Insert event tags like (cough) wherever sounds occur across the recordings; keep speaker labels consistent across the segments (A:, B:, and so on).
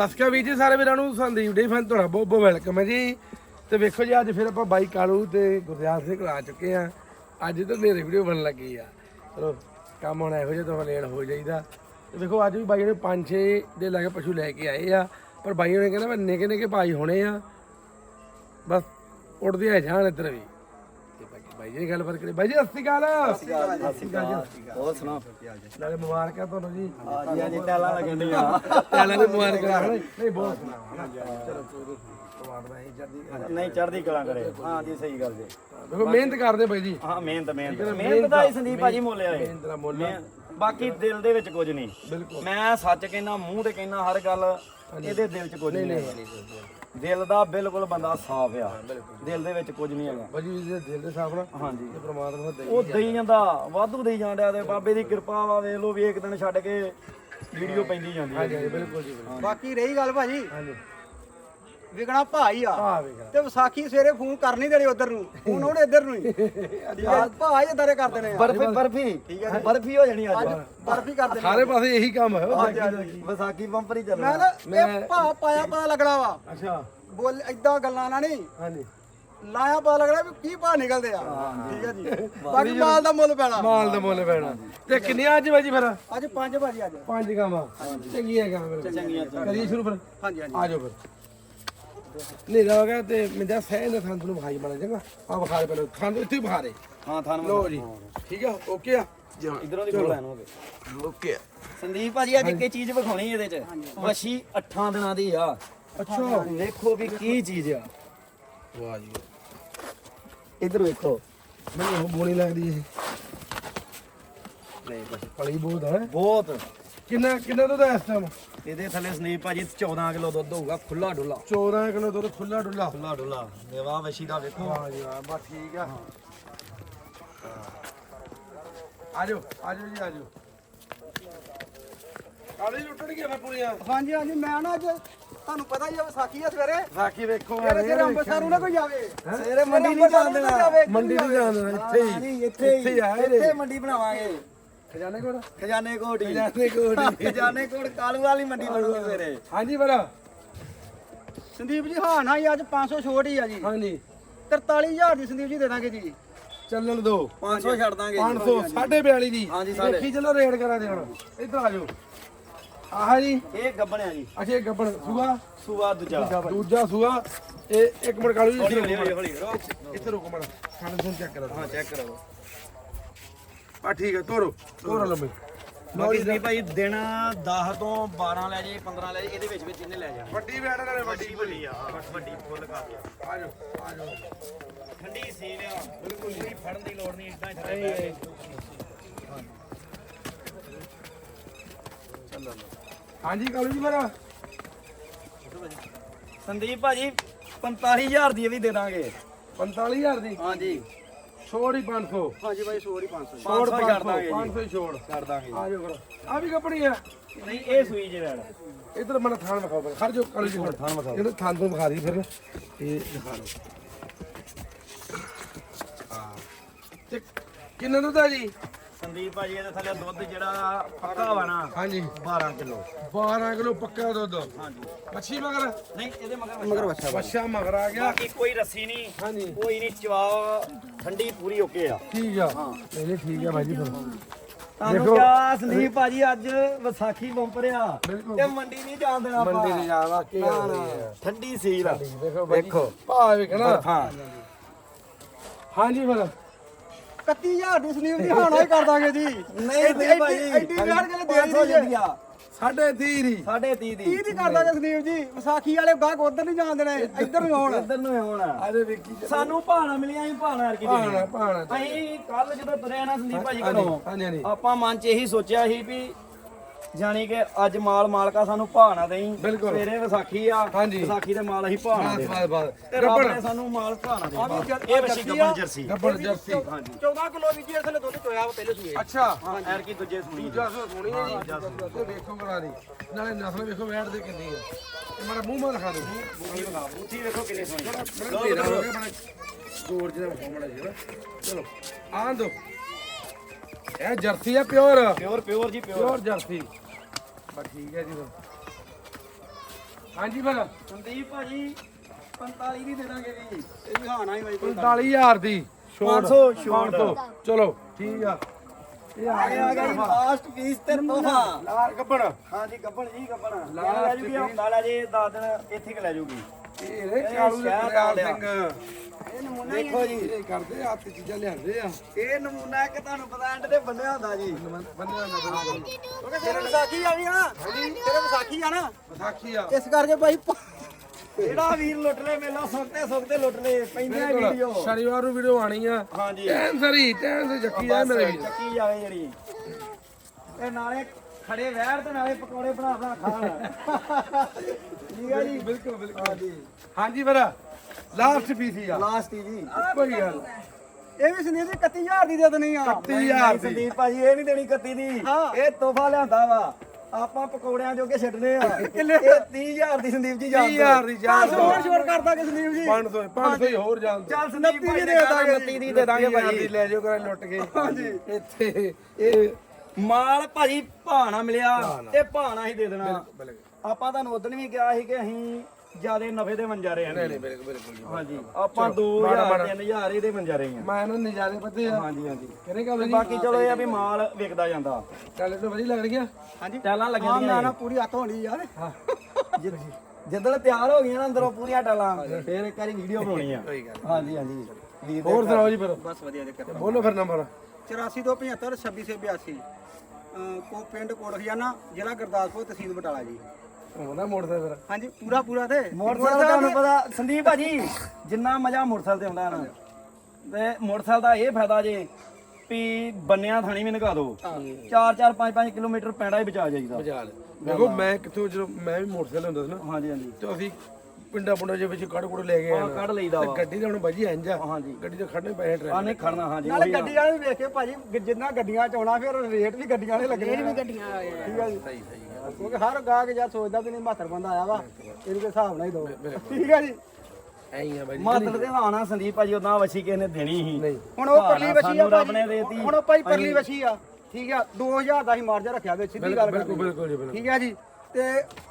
A: ਸਤਿ ਸ਼੍ਰੀ ਅਕਾਲ ਵੀਰ ਜੀ, ਸਾਰੇ ਵੀਰਾਂ ਨੂੰ, ਸੰਦੀਪ ਡੇ ਫਨ ਤੁਹਾਡਾ ਬਹੁਤ ਬਹੁਤ ਵੈਲਕਮ ਹੈ ਜੀ। ਤੇ ਵੇਖੋ ਜੀ, ਅੱਜ ਫਿਰ ਆਪਾਂ ਬਾਈ ਕਾਲੂ ਤੇ ਗੁਰਦਿਆਲ ਸਿੰਘ ਕੋਲ ਆ ਚੁੱਕੇ ਆ ਅੱਜ ਤਾਂ ਮੇਰੀ ਵੀਡੀਓ ਬਣਨ ਲੱਗੀ ਆ। ਚਲੋ, ਕੰਮ ਹੁਣ ਇਹੋ ਜਿਹਾ ਤਾਂ ਲੇਟ ਹੋ ਜਾਈਦਾ। ਤੇ ਵੇਖੋ, ਅੱਜ ਵੀ ਬਾਈ ਨੇ ਪੰਜ ਛੇ ਦੇ ਲਾਗੇ ਪਸ਼ੂ ਲੈ ਕੇ ਆਏ ਆ। ਪਰ ਬਾਈ ਨੇ ਕਹਿੰਦਾ ਮੈਂ ਨਿੱਕੇ ਨਿੱਕੇ ਭਾਈ ਹੋਣੇ ਆ। ਬਸ, ਉੱਡਦੇ ਆ ਜਾਣ ਇੱਧਰ ਵੀ। ਬਾਈ ਜੀ ਦੀ ਗੱਲ ਕਰੀ ਬਾਈ ਜੀ ਸਤਿ ਸ਼੍ਰੀ ਅਕਾਲ।
B: ਹੋਰ ਸੁਣਾ ਫਿਰ ਕੀ ਹਾਲ ਜੀ।
A: ਨਾਲੇ ਮੁਬਾਰਕਾਂ ਤੁਹਾਨੂੰ ਜੀ।
B: ਹਾਂਜੀ ਹਾਂਜੀ ਟੈਲਾਂ ਲੱਗਣੀਆਂ
A: ਪਹਿਲਾਂ ਦੇ ਮੁਬਾਰਕਾਂ? ਨਹੀਂ ਬਹੁਤ ਸੁਣਾ ਚਲੋ ਚਲੋ ਹੀ
B: ਨਹੀਂ ਚੜ੍ਹਦੀ ਕਲਾਂ ਕਰੇ। ਹਾਂ ਜੀ ਸਹੀ ਗੱਲ ਜੀ।
A: ਦੇਖੋ ਮਿਹਨਤ ਕਰਦੇ ਬਾਈ ਜੀ।
B: ਹਾਂ ਮਿਹਨਤ ਮਿਹਨਤ। ਮਿਹਨਤ ਦਾ ਹੀ ਸੰਦੀਪ ਭਾਜੀ ਮੁੱਲ ਆ ਇਹ।
A: ਮਿਹਨਤ ਦਾ ਮੁੱਲ
B: ਬਾਕੀ ਦਿਲ ਦੇ ਵਿੱਚ ਕੁਝ ਨਹੀਂ।
A: ਬਿਲਕੁਲ।
B: ਮੈਂ ਸੱਚ ਕਹਿੰਦਾ ਮੂੰਹ ਤੇ ਕਹਿੰਦਾ ਹਰ ਗੱਲ। ਇਹਦੇ ਦਿਲ 'ਚ ਕੁਝ ਨਹੀਂ ਹੈਗਾ। ਦਿਲ ਦਾ ਬਿਲਕੁਲ ਬੰਦਾ ਸਾਫ਼ ਆ। ਦਿਲ ਦੇ ਵਿੱਚ ਕੁਝ ਨਹੀਂ ਹੈਗਾ।
A: ਬਾਈ ਜੀ ਦੇ ਦਿਲ ਦੇ ਸਾਫ਼ ਨਾ
B: ਹਾਂਜੀ।
A: ਤੇ ਪ੍ਰਮਾਤਮਾ ਦੇ
B: ਉਹ ਦੇਈ ਜਾਂਦਾ ਵਾਧੂ ਦੇਈ ਜਾਂਦਾ ਤੇ ਬਾਬੇ ਦੀ ਕਿਰਪਾ ਵਾ ਵੇਖ ਲਓ ਵੀ ਇੱਕ ਦਿਨ ਛੱਡ ਕੇ ਵੀਡੀਓ ਪੈਂਦੀ ਜਾਂਦੀ ਹੈ
A: ਹਾਂਜੀ ਹਾਂਜੀ ਬਿਲਕੁਲ ਜੀ ਬਿਲਕੁਲ।
C: ਬਾਕੀ ਰਹੀ ਗੱਲ ਭਾਜੀ।
A: ਹਾਂਜੀ।
C: ਵਿਕਣਾ ਭਾਈ ਆ।
A: ਆ ਵੇਖਾ
C: ਤੇ ਵਿਸਾਖੀ ਸਵੇਰੇ ਫੋਨ ਕਰ ਨਹੀਂ ਦੇਣੇ ਉਧਰ ਨੂੰ। ਫੋਨ ਉਹਨੇ ਇੱਧਰ ਨੂੰ ਹੀ। (laughs) ਠੀਕ ਹੈ ਭਾਈ ਇਦਾਂ ਕਰ ਦੇਣੇ ਆ।
B: ਬਰਫੀ ਬਰਫੀ। ਠੀਕ ਹੈ ਬਰਫੀ ਹੋ ਜਾਣੀ ਅੱਜ।
C: ਬਰਫੀ ਕਰ ਦੇਣੇ
A: ਸਾਰੇ ਪਾਸੇ ਇਹੀ ਕੰਮ ਹੈ।
B: ਵਿਸਾਖੀ ਬੰਪਰ ਹੀ
C: ਮੈਂ
B: ਚੱਲਣਾ
C: ਨਾ ਇਹ ਭਾ ਪਾਇਆ ਪਤਾ ਲੱਗਣਾ ਵਾ।
A: ਅੱਛਾ।
C: ਬੋਲ ਇਦਾਂ ਗੱਲਾਂ ਨਾ ਨਹੀਂ।
A: ਹਾਂਜੀ।
C: ਲਾਇਆ ਪਤਾ ਲੱਗਣਾ ਵੀ ਕੀ ਭਾ ਨਿਕਲਦੇ ਆ। ਠੀਕ ਹੈ ਜੀ। ਬਾਕੀ ਮਾਲ ਦਾ ਮੁੱਲ ਪੈਣਾ।
A: ਮਾਲ ਦਾ ਮੁੱਲ ਪੈਣਾ। ਤੇ ਕਿੰਨੀਆਂ ਅੱਜ ਬਾਈ ਜੀ ਫਿਰ?
C: ਅੱਜ ਪੰਜ ਭਾਜੀ ਅੱਜ।
A: ਪੰਜ ਗਾਵਾਂ ਚੰਗੀਆਂ ਗਾਵਾਂ ਬਿਲਕੁਲ
B: ਚੰਗੀਆਂ।
A: ਕਰੀਏ ਸ਼ੁਰੂ ਫਿਰ?
C: ਹਾਂਜੀ ਹਾਂਜੀ।
A: ਆ ਜਾਓ ਫਿਰ। ਨੇਰਾ ਹੋ ਗਿਆ ਤੇ ਮਿੰਦਾ ਸਹਿ ਨੇ ਥਾਂ ਤੁਹਾਨੂੰ ਵਿਖਾਈ ਬਣਾ ਚੰਗਾ ਆ ਵਿਖਾ ਦੇ ਪਹਿਲਾਂ ਥਾਂ ਇੱਥੇ ਹੀ ਵਿਖਾ ਦੇ।
B: ਹਾਂ ਥਾਨ
A: ਲੋ ਜੀ ਠੀਕ ਆ ਓਕੇ ਆ। ਜੀ
B: ਇਧਰੋਂ ਦੀ ਬੋਲ ਐਨ
A: ਓਕੇ
B: ਸੰਦੀਪ ਭਾਜੀ ਅੱਜ ਇੱਕ ਚੀਜ਼ ਵਿਖਾਉਣੀ ਇਹਦੇ ਚ। ਵਸ਼ੀ 8 ਦਿਨਾਂ ਦੀ ਆ।
A: ਅੱਛਾ।
B: ਵੇਖੋ ਵੀ ਕੀ ਚੀਜ਼ ਆ।
A: ਵਾਹ ਜੀ
B: ਇਧਰ ਵੇਖੋ
A: ਮੈਨੂੰ ਉਹ ਬੋਣੀ ਲੱਗਦੀ ਇਹ।
B: ਨਹੀਂ ਬਸ
A: ਪਲੀ ਬਹੁਤ ਹੈ
B: ਬਹੁਤ।
A: ਕਿੰਨਾ ਕਿੰਨਾ ਦੁੱਧ ਹੈ ਇਸ ਟਾਈਮ
B: ਇਹਦੇ ਥੱਲੇ ਸੰਦੀਪ ਭਾਜੀ 14 ਕਿਲੋ ਦੁੱਧ ਹੋਊਗਾ ਖੁੱਲਾ ਡੁੱਲਾ।
A: 14 ਕਿਲੋ ਦੁੱਧ ਖੁੱਲਾ ਡੁੱਲਾ।
B: ਖੁੱਲਾ ਡੁੱਲਾ। ਮੇਵਾ ਵਸ਼ੀ ਦਾ ਵੇਖੋ।
A: ਵਾਹ ਜੀ ਵਾਹ ਬਸ ਠੀਕ ਆ। ਆਜੋ ਆਜੋ ਜੀ ਆਜੋ। ਕਾਲੀ ਲੁੱਟਣ ਗਿਆ ਮੈਂ ਪੂਰੀਆਂ।
C: ਹਾਂਜੀ ਹਾਂਜੀ ਮੈਂ ਨਾ ਅੱਜ ਤੁਹਾਨੂੰ ਪਤਾ ਹੀ ਆ ਵਿਸਾਖੀ ਆ ਸਵੇਰੇ।
A: ਸਾਖੀ ਵੇਖੋ
C: ਸਵੇਰੇ ਸਵੇਰੇ ਅੰਮ੍ਰਿਤਸਰ ਨੂੰ ਕੋਈ ਜਾਵੇ।
B: ਸਵੇਰੇ ਮੰਡੀ ਨਹੀਂ ਜਾਣ ਦੇਣਾ।
A: ਮੰਡੀ ਨਹੀਂ ਜਾਣਾ ਇੱਥੇ ਹੀ।
B: ਇੱਥੇ
A: ਹੀ।
B: ਹੀ ਇੱਥੇ ਮੰਡੀ ਬਣਾਵਾਂਗੇ।
A: ਖਜ਼ਾਨੇ ਕੋਲ?
B: ਖਜ਼ਾਨੇ ਕੋਟ ਹੀ
A: ਖਜ਼ਾਨੇ ਕੋਲ
B: ਖਜ਼ਾਨੇ ਕੋਟ ਕਾਲੂ ਵਾਲੀ ਮੰਡੀ ਬਣੂਗੀ ਸਵੇਰੇ।
A: ਹਾਂਜੀ ਬਰਾ।
C: ਸੰਦੀਪ ਜੀ ਹਾਂ ਨਾ ਹੀ ਅੱਜ 500 ਛੋਟ ਹੀ ਆ ਜੀ।
A: ਹਾਂਜੀ।
C: 43000 ਦੀ ਸੰਦੀਪ ਜੀ ਦੇ ਦਾਂਗੇ ਜੀ।
A: ਚੱਲਣ ਦੋ।
B: 500 ਛੱਡ ਦਾਂਗੇ
A: 500 42 ਦੀ।
B: ਹਾਂਜੀ, ਸਾਢੇ।
A: ਦੇਖੀ ਚਲੋ ਰੇਡ ਕਰਾ ਦੇ ਹੁਣ। ਇੱਧਰ ਆ ਜਾਓ। ਆਹ ਜੀ।
B: ਇਹ ਗੱਬਣਿਆ ਜੀ।
A: ਅੱਛਾ ਇਹ ਗੱਬਣ। ਸੂਆ?
B: ਸੂਆ ਦੂਜਾ।
A: ਦੂਜਾ ਸੂਆ। ਇਹ ਇੱਕ ਮਿੰਟ ਕਾਲੂ ਜੀ ਇੱਥੇ ਰੁਕੋ ਮੜਾ। ਖਾਣ ਸੁਣ ਚੈੱਕ ਕਰਾ
B: ਹਾਂ ਚੈੱਕ ਕਰੋ
A: ਆ ਠੀਕ ਹੈ ਤੋਰੋ। ਤੋਰੋ ਲੰਮੇ
B: ਬਾਕੀ ਸੰਦੀਪ ਭਾਈ ਦਿਨ 10 ਤੋਂ 12 ਲੈ ਜੇ 15 ਲੈ ਜੇ ਇਹਦੇ ਵਿੱਚ ਵਿੱਚ ਇਹਨੇ ਲੈ ਜਾਣਾ
A: ਵੱਡੀ ਬੈਠ ਨਾਲੇ ਵੱਡੀ
B: ਵੱਡੀ ਆ ਵੱਡੀ ਫੁੱਲ ਕਰ
A: ਆ ਜਾਓ ਆ ਜਾਓ।
B: ਠੰਡੀ ਸੀਲ ਆ। ਬਿਲਕੁਲ ਕੋਈ ਫੜਨ ਦੀ ਲੋੜ ਨਹੀਂ ਇਦਾਂ ਹੀ
A: ਹਾਂਜੀ ਕਾਲੂ ਜੀ ਮੇਰਾ।
B: ਸੰਦੀਪ ਭਾਜੀ 45000 ਦੀ ਇਹ ਵੀ ਦੇ ਦਾਂਗੇ।
A: 45000 ਦੀ?
B: ਹਾਂਜੀ।
A: ਛੋੜ ਹੀ 500
C: ਹਾਂਜੀ ਬਾਈ ਸੋਰੀ 500
A: ਛੋੜ
B: 500 ਛੱਡ ਦਾਂਗੇ ਜੀ।
A: 500 ਹੀ ਛੋੜ।
B: ਕਰ ਦਾਂਗੇ
A: ਆ ਜਾਓ ਫਿਰ ਆ ਵੀ ਕੱਪੜੀ ਆ
B: ਨਹੀਂ ਇਹ ਸੂਈ ਜੇ ਵੈਣ
A: ਇਧਰ ਮਨ ਥਾਨ ਵਿਖਾਓ ਪਹਿਲਾਂ। ਖੜ ਜਾਓ ਕਾਲੂ ਜੀ
B: ਥਾਣ ਵਿਖਾਓ।
A: ਇਹਨੂੰ ਥਾਨ ਤੋਂ ਵਿਖਾ ਦੀ ਫਿਰ। ਇਹ ਦਿਖਾ ਲਓ ਹਾਂ। ਤੇ ਕਿੰਨਾ ਦੁੱਧ ਆ ਜੀ?
B: ਸੰਦੀਪ ਭਾਜੀ ਇਹਦੇ ਥੱਲੇ ਦੁੱਧ ਜਿਹੜਾ ਪੱਕਾ ਵਾ ਨਾ
A: ਹਾਂਜੀ।
B: 12 ਕਿਲੋ।
A: 12 ਕਿਲੋ ਪੱਕਾ ਦੁੱਧ।
B: ਹਾਂਜੀ।
A: ਮੱਛੀ ਮਗਰ?
B: ਨਹੀਂ ਇਹਦੇ ਮਗਰ ਮਗਰ ਵੱਛਾ
A: ਬੱਛਾ ਮਗਰ ਆ ਗਿਆ।
B: ਬਾਕੀ ਕੋਈ ਰੱਸੀ ਨਹੀਂ
A: ਹਾਂਜੀ।
B: ਕੋਈ ਨਹੀਂ ਚਵਾ ਠੰਡੀ ਪੂਰੀ ਓਕੇ ਆ।
A: ਠੀਕ ਆ। ਨਹੀਂ ਨਹੀਂ ਠੀਕ ਆ ਭਾਈ ਜੀ ਫਿਰ।
B: ਤੁਹਾਨੂੰ। ਕਿਹਾ ਸੰਦੀਪ ਭਾਜੀ ਅੱਜ ਵਿਸਾਖੀ ਬੰਪਰ ਆ
A: ਬਿਲਕੁਲ।
B: ਤੇ ਮੰਡੀ ਨਹੀਂ ਜਾਣ ਦੇਣਾ ਆਪਾਂ।
A: ਮੰਡੀ ਨਹੀਂ ਜਾਵਾ ਕੀ
B: ਨਾ, ਠੰਡੀ ਸੀਲ
A: ਦੇਖੋ ਭਾਈ
B: ਦੇਖੋ।
A: ਭਾ ਵੇਖਣਾ
B: ਹਾਂ।
A: ਹਾਂਜੀ ਫਿਰ।
C: 31000 ਦੀ ਸੰਦੀਪ ਜੀ ਹਾਣਾ ਹੀ ਕਰ ਦਾਂਗੇ ਜੀ।
B: ਨਹੀਂ ਸੰਦੀਪ ਭਾਜੀ
C: ਐਡੀ ਵਿਆਹ ਕੇ ਦੇ ਨਹੀਂ
B: ਆ
A: ਸਾਢੇ 30 ਦੀ।
B: ਸਾਢੇ 30 ਦੀ।
C: 30 ਦੀ ਕਰ ਦਾਂਗੇ ਸੰਦੀਪ ਜੀ। ਵਿਸਾਖੀ ਵਾਲੇ ਗਾਹਕ ਉਧਰ ਨਹੀਂ ਜਾਣ ਦੇਣੇ ਇੱਧਰ ਨੂੰ ਆਉਣ।
B: ਇੱਧਰ ਨੂੰ ਹੋਣਾ
A: ਆਦੇ ਵੇਖੀ
B: ਸਾਨੂੰ ਭਾਣਾ ਮਿਲਿਆ ਸੀ ਭਾਣਾ ਯਾਰ
A: ਭਾਣਾ ਭਾਣਾ
B: ਅਸੀਂ ਕੱਲ ਜਦੋਂ ਤੁਰੇ ਨਾ ਸੰਦੀਪ ਭਾਜੀ ਘਰੋਂ
A: ਹਾਂਜੀ ਹਾਂਜੀ।
B: ਆਪਾਂ ਮਨ 'ਚ ਇਹੀ ਸੋਚਿਆ ਸੀ ਵੀ ਜਾਣੀ ਕਿ ਅੱਜ ਮਾਲ ਮਾਲਕਾ ਸਾਨੂੰ ਭਾਣਾ ਦੇਈ
A: ਬਿਲਕੁਲ।
B: ਸਵੇਰੇ ਵਿਸਾਖੀ ਆ
A: ਹਾਂਜੀ।
B: ਵਿਸਾਖੀ ਦੇ ਮਾਲ ਅਸੀਂ ਭਾਣਾ ਦੇ
A: ਬਸ ਬਸ।
B: ਤੇ ਰੱਬ ਨੇ ਸਾਨੂੰ ਮਾਲ ਭਾਣਾ ਦੇ ਇਹ ਗੱਬਣ
C: ਆ।
B: ਜਰਸੀ
A: ਗੱਬੜ ਜਰਸੀ
C: 14 ਕਿਲੋ ਵੀ ਜੀ ਅਸਲੇ ਦੁੱਧ ਚੋਇਆ ਵਾ ਪਹਿਲੇ ਸੂਏ
A: ਅੱਛਾ।
B: ਹਾਂ ਐਰ ਕੀ ਦੂਜੇ ਸੁਣੀ
A: ਦੂਜਾ ਸੋ ਸੋਹਣੀ ਹੈ ਜੀ ਤੇ ਵੇਖੋ ਬਣਾ ਦੀ ਨਾਲੇ ਨਸਲ ਵੇਖੋ ਬੈਠ ਦੇ ਕਿੰਨੀ ਆ। ਤੇ ਮਾੜਾ ਮੂੰਹ ਮਾ ਦਿਖਾ ਦਿਓ।
B: ਬੂਥੀ ਵੇਖੋ ਕਿੰਨੇ ਸੋਹਣੀ
A: ਬੜਾ ਤੇਰਾ ਹੋ ਗਿਆ ਬੜਾ ਗੋਰ ਜਿਹੜਾ ਫੋਮੜਾ ਜਿਹੜਾ ਚਲੋ। ਆਂ ਦੋ। ਇਹ ਜਰਸੀ ਆ ਪਿਓਰ।
B: ਪਿਓਰ ਪਿਓਰ ਜੀ ਪਿਓਰ।
A: Pure jersey. ਬਸ ਠੀਕ ਹੈ ਜੀ ਫਿਰ। ਹਾਂਜੀ ਫਿਰ।
B: ਸੰਦੀਪ ਭਾਜੀ 45 ਦੀ ਦੇ ਦਾਂਗੇ ਵੀ
C: ਇਹ ਵੀ ਹਾਂ ਹੀ ਬਾਈ
A: 45000 ਦੀ। ਛੋੜ।
B: 500 ਛੋੜ।
A: 500 ਚਲੋ ਠੀਕ ਆ। ਇਹ ਆ
B: ਆ ਗਿਆ ਜੀ ਲਾਸਟ ਪੀਸ ਤੇ ਤੋਹਫਾ।
A: ਲਾਲ ਕੱਪੜ
B: ਹਾਂਜੀ ਗੱਬਣ ਜੀ ਗੱਬਣ। ਲਾਸਟ ਜੂਗੀ ਹਫਤਾ ਲੈ ਜੇ 10 ਦਿਨ ਇੱਥੇ ਕਿ ਲੈ ਜੂਗੀ।
A: ਇਹ ਰੇ ਕਾਲੂ। ਸਿੰਘ।
C: ਇਹ ਨਮੂਨਾ
B: ਦੇਖੋ ਜੀ।
A: ਇਹ ਕਰਦੇ ਹੱਥ ਚੀਜ਼ਾਂ ਲਿਆਂਦੇ ਆ।
B: ਇਹ ਨਮੂਨਾ ਕਿ ਤੁਹਾਨੂੰ ਪਤਾ ਐਂਡ ਤੇ ਬੰਨਿਆ ਹੁੰਦਾ ਜੀ।
A: ਬੰਦਿਆਂ ਦਾ ਬਿਲਕੁਲ
C: ਕਿਉਂਕਿ ਤੇਰੇ ਵਿਸਾਖੀ ਆ ਗਈ ਆ ਨਾ। ਤੇਰੇ ਵਿਸਾਖੀ ਆ ਨਾ।
A: ਵਿਸਾਖੀ ਆ।
C: ਇਸ ਕਰਕੇ ਭਾਈ ਪ-
B: ਜਿਹੜਾ ਵੀਰ ਲੁੱਟ ਲੈ ਮੇਲਾ ਸੁੱਕਤੇ ਸੁੱਕਤੇ ਲੁੱਟ ਲੈ ਪੈਂਦੀਆਂ ਵੀਡੀਓ।
A: ਬਿਲਕੁਲ ਸ਼ਨੀਵਾਰ ਨੂੰ ਵੀਡੀਓ ਆਣੀ ਆ।
B: ਹਾਂਜੀ।
A: ਟੈਨ ਸਰੀ ਸੇ ਜੱਕੀ ਆ ਮੇਰੇ ਵੀਰ।
B: ਚੱਕੀ ਜਾਵੇ ਜਿਹੜੀ। ਇਹ ਨਾਲੇ ਖੜੇ ਵਹਿਰ ਤੇ ਨਾਲੇ ਪਕੌੜੇ ਬਣਾ ਬਣਾ ਖਾਣ। (laughs) ਠੀਕ ਹੈ ਜੀ?
A: ਬਿਲਕੁਲ ਬਿਲਕੁਲ। ਹਾਂਜੀ ਫਿਰ। ਲਾਸਟ ਪੀਸ ਹੀ ਆ
B: ਲਾਸਟ ਹੀ ਜੀ।
A: ਕੋਈ ਗੱਲ
C: ਇਹ ਵੀ ਸੰਦੀਪ ਜੀ 31000 ਦੀ ਦੇ ਦੇਣੀ ਆ।
A: 30000 ਦੀ।
B: ਸੰਦੀਪ ਭਾਜੀ ਇਹ ਨਹੀਂ ਦੇਣੀ ਕੱਤੀ ਦੀ।
C: ਹਾਂ।
B: ਇਹ ਤੋਹਫਾ ਲਿਆਂਦਾ ਵਾ। ਆਪਾਂ ਪਕੌੜਿਆਂ ਜੋਗੇ ਛੱਡਨੇ ਆ। (laughs) ਇਹ 30000 ਦੀ ਸੰਦੀਪ ਜੀ ਜਾਨ
A: 30000 ਦੀ ਜਾਨ
C: ਹੋਰ ਸ਼ੋਰ ਕਰ ਦਾਂਗੇ ਸੰਦੀਪ ਜੀ?
A: 500 500 ਹੀ ਹੋਰ ਦਿਓ।
B: ਚੱਲ ਸੰਦੀਪ ਭਾਜੀ
C: ਦੇ ਦਾਂਗੇ
B: 29 ਦੀ ਦੇ ਦਾਂਗੇ ਭਾਜੀ।
A: ਲੈ ਜਾਓ ਕਰੇ ਲੁੱਟ ਕੇ। ਹਾਂਜੀ। ਇੱਥੇ ਇਹ
B: ਮਾਲ ਭਾਜੀ ਭਾਣਾ ਮਿਲਿਆ। ਤੇ ਭਾਣਾ ਹੀ ਦੇ ਦੇਣਾ। ਆਪਾਂ ਤੁਹਾਨੂੰ ਉਦੋਂ ਵੀ ਕਿਹਾ ਸੀ ਕਿ ਅਸੀਂ ਜਿਆਦੇ ਨਫੇ ਦੇ ਮੰਜਾਰੇ ਆਂ।
A: ਨਹੀਂ ਬਿਲਕੁਲ ਬਿਲਕੁਲ ਜੀ।
B: ਹਾਂਜੀ। ਆਪਾਂ 2000 3000 ਇਹਦੇ ਮੰਜਾਰੇ ਆਂ।
A: ਮੈਂ ਇਹਨਾਂ ਨੂੰ ਨਜ਼ਾਰੇ ਪਤੇ ਆ।
B: ਹਾਂਜੀ ਹਾਂਜੀ।
A: ਕਿਹਨੇ
B: ਤੇ
A: ਜੀ
B: ਬਾਕੀ ਚਲੋ ਇਹ ਆ ਵੀ ਮਾਲ ਵਿਕਦਾ ਜਾਂਦਾ।
A: ਚੱਲ ਇਹਨੂੰ ਵਧੀਆ ਲੱਗ ਗਿਆ
C: ਹਾਂਜੀ।
B: ਟੈਲਾਂ
C: ਹਾਂ
B: ਲੱਗੀਆਂ
C: ਨਾ ਨਾ ਪੂਰੀ ਹੱਥ ਹੋਣੀ ਯਾਰ
B: ਜਦੋਂ ਤਿਆਰ ਹੋ ਗਈਆਂ ਨਾ ਅੰਦਰੋਂ ਪੂਰੀਆਂ ਟੈਲਾਂ ਫੇਰ ਇੱਕ ਵਾਰੀ ਵੀਡੀਓ ਬਣਾਉਣੀ ਆ। ਹਾਂਜੀ ਹਾਂਜੀ।
A: ਹੋਰ ਸੁਣਾਓ ਜੀ ਫਿਰ?
C: ਬਸ ਵਧੀਆ ਦੇ ਕਰ
A: ਬੋਲੋ ਫਿਰ ਨੰਬਰ।
C: 84 ਤੋਂ 75 26 ਸੇ 82 ਕੋ ਪਿੰਡ ਕੋਟ ਖਜ਼ਾਨਾ ਜ਼ਿਲ੍ਹਾ ਗੁਰਦਾਸਪੁਰ ਤਹਿਸੀਲ ਬਟਾਲਾ ਜੀ।
A: ਉਹਦਾ ਮੋੜਦਾ ਫਿਰ।
C: ਹਾਂਜੀ ਪੂਰਾ ਪੂਰਾ ਤੇ।
B: ਮੋਟਰਸਾਈਕਲ ਤੁਹਾਨੂੰ ਪਤਾ ਸੰਦੀਪ ਭਾਜੀ ਜਿੰਨਾ ਮਜ਼ਾ ਮੋਟਰਸਾਈਕਲ ਤੇ ਆਉਂਦਾ ਨਾ ਤੇ ਮੋਟਰਸਾਈਕਲ ਦਾ ਇਹ ਫਾਇਦਾ ਜੇ ਵੀ ਬੰਨਿਆ ਥਾਣੀ ਵੀ ਨਗਾ ਦੋ। 4 4 5 5 ਕਿਲੋਮੀਟਰ ਪੈਂਡਾ ਹੀ ਬਚਾ ਜਾਈਦਾ।
A: ਬਜਾਲ ਦੇਖੋ ਮੈਂ ਕਿੱਥੋਂ ਜਦੋਂ ਮੈਂ ਵੀ ਮੋਟਰਸਾਈਕਲ ਹੁੰਦਾ ਸੀ ਨਾ
B: ਹਾਂਜੀ ਹਾਂਜੀ।
A: ਤੇ ਅਸੀਂ ਪਿੰਡਾਂ ਪੁੰਡਾਂ ਦੇ ਵਿੱਚ ਕੱਢ ਕੁੜ ਲੈ ਕੇ
B: ਆਹ
A: ਆਏ
B: ਕੱਢ ਲਈਦਾ ਵਾ।
A: ਗੱਡੀ ਤਾਂ ਹੁਣ ਬਾਜੀ ਇੰਜ ਆ।
B: ਹਾਂਜੀ।
A: ਗੱਡੀ ਤਾਂ ਖੜਨੇ
B: ਆ
A: ਟਰੈਕ
B: ਨਹੀਂ ਖੜਨਾ ਹਾਂਜੀ
C: ਨਾਲੇ
B: ਆ।
C: ਗੱਡੀ ਵਾਲੇ ਵੀ ਵੇਖੇ ਭਾਜੀ ਜਿੰਨਾ ਗੱਡੀਆਂ ਚ ਆਉਣਾ ਫਿਰ ਰੇਟ ਵੀ ਗੱਡੀਆਂ ਵਾਲੇ ਲੱਗਣੇ ਰੇਟ ਵੀ ਗੱਡੀਆਂ ਠੀਕ ਹੈ ਜੀ।
A: ਸਹੀ ਸਹੀ।
C: ਕਿਉਂਕਿ ਹਰ ਗਾਹਕ ਜਾਂ ਸੋਚਦਾ ਵੀ ਨਹੀਂ ਮਾਤਰ ਬੰਦਾ ਆਇਆ ਵਾ ਇਹਨੂੰ ਹਿਸਾਬ ਨਾਲ ਹੀ ਦੋ। ਠੀਕ ਹੈ ਜੀ?
A: ਐਂ ਆ ਬਾਜੀ
B: ਮਾਤਰ ਦੇ ਹਾਣਾ ਸੰਦੀਪ ਭਾਜੀ ਉਦਾਂ ਵਛੀ ਕਿਸੇ ਨੇ ਦੇਣੀ ਸੀ।
C: ਹੁਣ ਉਹ ਪਰਲੀ ਵਛੀ ਆ ਭਾਜੀ। ਹੁਣ ਉਹ ਭਾਈ ਪਰਲੀ ਵਛੀ ਆ। ਠੀਕ ਆ 2000 ਦਾ ਹੀ ਮਾਰਜਾ ਰੱਖਿਆ ਵਿੱਚ ਸਿੱਧੀ ਗੱਲ
A: ਬਿਲਕੁਲ
C: ਕਰਦੇ
A: ਬਿਲਕੁਲ ਜੀ ਬਿਲਕੁਲ।
C: ਠੀਕ ਹੈ ਜੀ? ਤੇ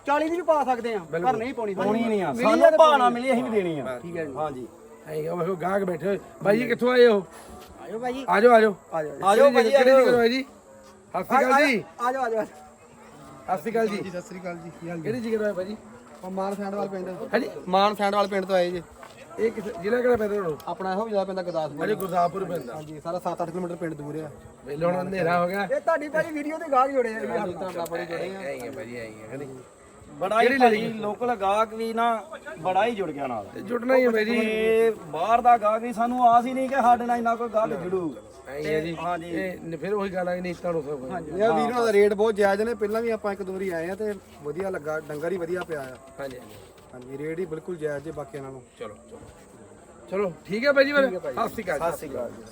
C: 40 ਦੀ ਵੀ ਪਾ ਸਕਦੇ ਆ ਪਰ ਨਹੀਂ ਪਾਉਣੀ।
B: ਪਾਉਣੀ ਨਹੀਂ ਆ। ਸਾਨੂੰ
C: ਆ ਤੇ
B: ਭਾਣਾ ਮਿਲੀ ਅਸੀਂ ਵੀ ਦੇਣੀ ਆ।
C: ਠੀਕ ਹੈ ਜੀ।
A: ਐਂ ਹੀ ਆ ਵੇਖੋ ਗਾਹਕ ਬੈਠੇ ਹੋਏ। ਬਾਈ ਜੀ ਕਿੱਥੋਂ ਆਏ ਹੋ
C: ਆਇਓ ਭਾਈ।
A: ਆਜੋ ਆਜੋ।
C: ਆ
B: ਆਜੋ ਭਾਜੀ ਆਜੋ।
A: ਤੋਂ ਜੀ? ਸਤਿ ਸ਼੍ਰੀ ਅਕਾਲ ਜੀ।
C: ਆ ਜਾਓ ਆ ਜਾਓ
A: ਸਤਿ ਸ਼੍ਰੀ ਅਕਾਲ ਜੀ।
C: ਸਤਿ ਸ੍ਰੀ ਅਕਾਲ ਜੀ। ਕੀ ਹਾਲ
A: ਕਿਹੜੀ ਜਗ੍ਹਾ ਤੋਂ ਆਏ ਭਾਜੀ
C: ਮਾਨ ਸੈਂਡਵਾਲ ਪਿੰਡ।
A: ਹਾਂਜੀ
C: ਮਾਨ ਸੈਂਡਵਾਲ ਪਿੰਡ ਤੋਂ ਆਏ ਜੀ।
A: ਇਹ ਕਿਸ ਜ਼ਿਲ੍ਹਾ ਕਿਹੜਾ ਪੈਂਦਾ ਤੁਹਾਨੂੰ
C: ਆਪਣਾ ਇਹੋ ਜਿਹਾ ਪੈਂਦਾ ਗੁਰਦਾਸਪੁਰ।
A: ਅਜੇ ਗੁਰਦਾਸਪੁਰ ਪੈਂਦਾ
C: ਹਾਂਜੀ ਸਾਰਾ 7-8 ਕਿਲੋਮੀਟਰ ਪਿੰਡ ਦੂਰ ਆ।
A: ਵੇਲੇ ਹੁਣ ਹਨੇਰਾ ਹੋ ਗਿਆ।
C: ਇਹ ਤੁਹਾਡੀ ਭਾਜੀ ਵੀਡੀਓ ਤੇ ਗਾਹਕ ਜੁੜੇ ਆ। ਜੀ ਤੱਕ ਬੜੇ ਜੁੜੇ ਆ।
A: ਐਂ ਹੀ ਆ ਭਾਜੀ ਐਂ ਹੀ
B: ਬੜਾ ਹੀ ਭਾਜੀ ਲੋਕਲ ਗਾਹਕ ਵੀ ਨਾ ਬੜਾ ਹੀ ਜੁੜ ਗਿਆ ਨਾਲ।
A: ਜੁੜਨਾ ਹੀ ਹੈ ਜੀ
B: ਇਹ ਬਾਹਰ ਦਾ ਗਾਹਕ ਵੀ ਸਾਨੂੰ ਆਸ ਹੀ ਨਹੀਂ ਕਿ ਸਾਡੇ ਨਾਲ ਇੰਨਾ ਕੋਈ ਗਾਹਕ ਜੁੜੂ।
A: ਐਂ ਹੀ ਆ ਜੀ
B: ਹਾਂਜੀ।
A: ਇਹ ਫਿਰ ਉਹੀ ਗੱਲ ਆ ਕਿ ਨਹੀਂ ਤੁਹਾਨੂੰ ਸਭ ਹਾਂਜੀ।
C: ਇਹ ਵੀਰ ਨਾਲ ਦਾ ਰੇਟ ਬਹੁਤ ਜਾਇਜ਼ ਨੇ ਪਹਿਲਾਂ ਵੀ ਆਪਾਂ ਇੱਕ ਦੋ ਵਾਰੀ ਆਏ ਆ ਤੇ ਵਧੀਆ ਲੱਗਾ ਡੰਗਰ ਹੀ ਵਧੀਆ ਪਿਆ ਆ।
A: ਹਾਂਜੀ
C: ਹਾਂਜੀ। ਰੇਟ ਹੀ ਬਿਲਕੁਲ ਜਾਇਜ਼ ਜੇ ਬਾਕੀਆਂ ਨਾਲੋਂ।
A: ਚਲੋ ਚਲੋ। ਚਲੋ ਠੀਕ ਹੈ ਭਾਈ ਜੀ ਫਿਰ। ਸਤਿ ਸ਼੍ਰੀ ਅਕਾਲ
B: ਸਤਿ ਸ਼੍ਰੀ ਅਕਾਲ ਜੀ।